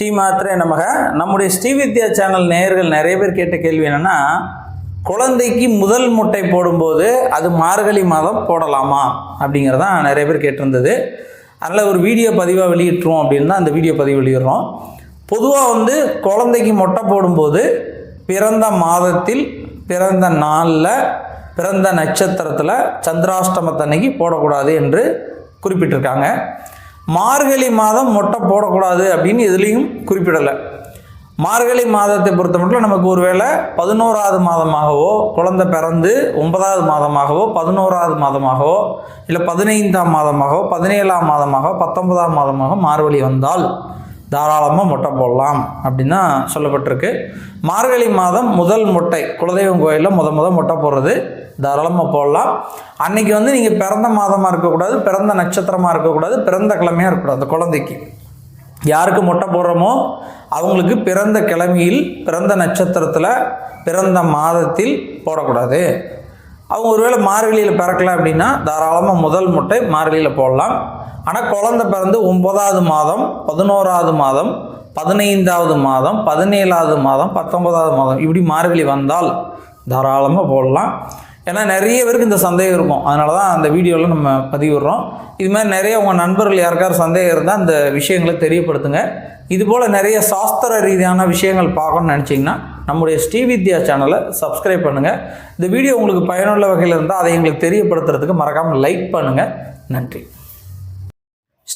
ஸ்ரீ மாத்திரே நமக. நம்முடைய ஸ்ரீவித்யா சேனல் நேயர்கள் நிறைய பேர் கேட்ட கேள்வி என்னன்னா குழந்தைக்கு முதல் முட்டை போடும்போது அது மார்கழி மாதம் போடலாமா? அப்படிங்கிறதான் நிறைய பேர் கேட்டிருந்தது. அதனால் ஒரு வீடியோ பதிவாக வெளியிட்டுருவோம் அப்படின்னு தான் அந்த வீடியோ பதிவு வெளியிடுறோம். பொதுவாக வந்து குழந்தைக்கு மொட்டை போடும்போது பிறந்த மாதத்தில் பிறந்த நாளில் பிறந்த நட்சத்திரத்தில் சந்திராஷ்டமத்தன்னைக்கு போடக்கூடாது என்று குறிப்பிட்டிருக்காங்க. மார்கழி மாதம் மொட்டை போடக்கூடாது அப்படின்னு எதுலேயும் குறிப்பிடலை. மார்கழி மாதத்தை பொறுத்த மட்டும் நமக்கு ஒருவேளை பதினோராவது மாதமாகவோ குழந்தை பிறந்து ஒன்பதாவது மாதமாகவோ பதினோராவது மாதமாகவோ இல்லை பதினைந்தாம் மாதமாகவோ பதினேழாம் மாதமாகவோ பத்தொன்பதாம் மாதமாக மார்கழி வந்தால் தாராளமாக மொட்டை போடலாம் அப்படின்னா சொல்லப்பட்டிருக்கு. மார்கழி மாதம் முதல் மொட்டை குலதெய்வம் கோயிலில் முத முத மொட்டை போடுறது. தாராளமாக போடலாம். அன்னைக்கு வந்து நீங்கள் பிறந்த மாதமாக இருக்கக்கூடாது பிறந்த நட்சத்திரமாக இருக்கக்கூடாது பிறந்த கிழமையாக இருக்கக்கூடாது அந்த குழந்தைக்கு. யாருக்கு மொட்டை போடுறோமோ அவங்களுக்கு பிறந்த கிழமையில் பிறந்த நட்சத்திரத்தில் பிறந்த மாதத்தில் போடக்கூடாது. அவங்க ஒருவேளை மார்கழியில் பிறக்கலை அப்படின்னா தாராளமாக முதல் முட்டை மார்கழியில் போடலாம். ஆனால் குழந்தை பிறந்து ஒன்பதாவது மாதம் பதினோராவது மாதம் பதினைந்தாவது மாதம் பதினேழாவது மாதம் பத்தொன்பதாவது மாதம் இப்படி மார்கழி வந்தால் தாராளமாக போடலாம். ஏன்னா நிறைய பேருக்கு இந்த சந்தேகம் இருக்கும். அதனால தான் அந்த வீடியோவில் நம்ம பதிவிடுறோம். இது மாதிரி நிறைய உங்கள் நண்பர்கள் யாருக்காவது சந்தேகம் இருந்தால் அந்த விஷயங்களை தெரியப்படுத்துங்க. இது போல் நிறைய சாஸ்திர ரீதியான விஷயங்கள் பார்க்கணும்னு நினச்சிங்கன்னா நம்முடைய ஸ்ரீவித்யா சேனலை சப்ஸ்கிரைப் பண்ணுங்கள் இந்த வீடியோ உங்களுக்கு பயனுள்ள வகையில் இருந்தால் அதை எங்களுக்கு தெரியப்படுத்துறதுக்கு மறக்காமல் லைக் பண்ணுங்கள் நன்றி.